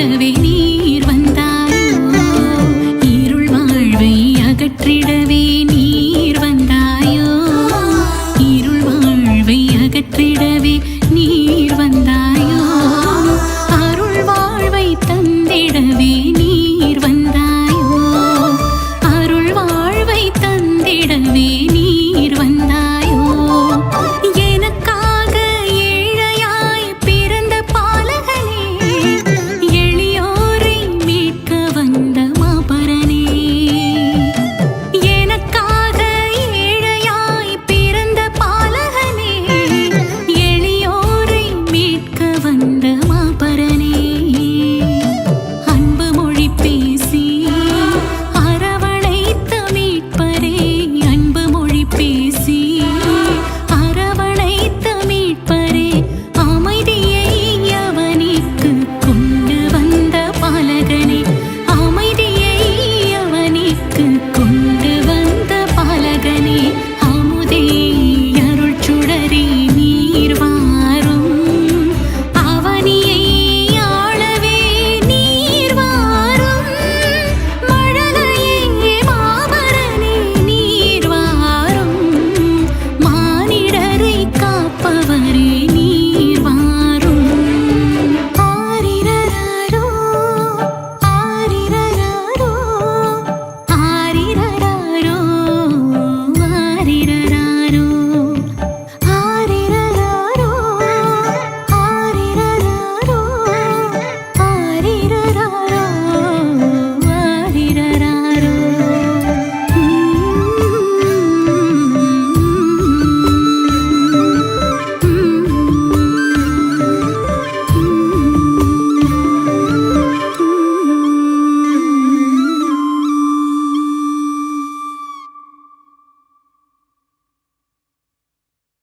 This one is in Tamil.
அகற்றிடவே நீர் வந்தாயோ? இருள் வாழ்வை அகற்றிடவே நீர் வந்தாயோ? இருள் வாழ்வை அகற்றிடவே நீர் வந்தாயோ? அருள் வாழ்வை தந்திடவே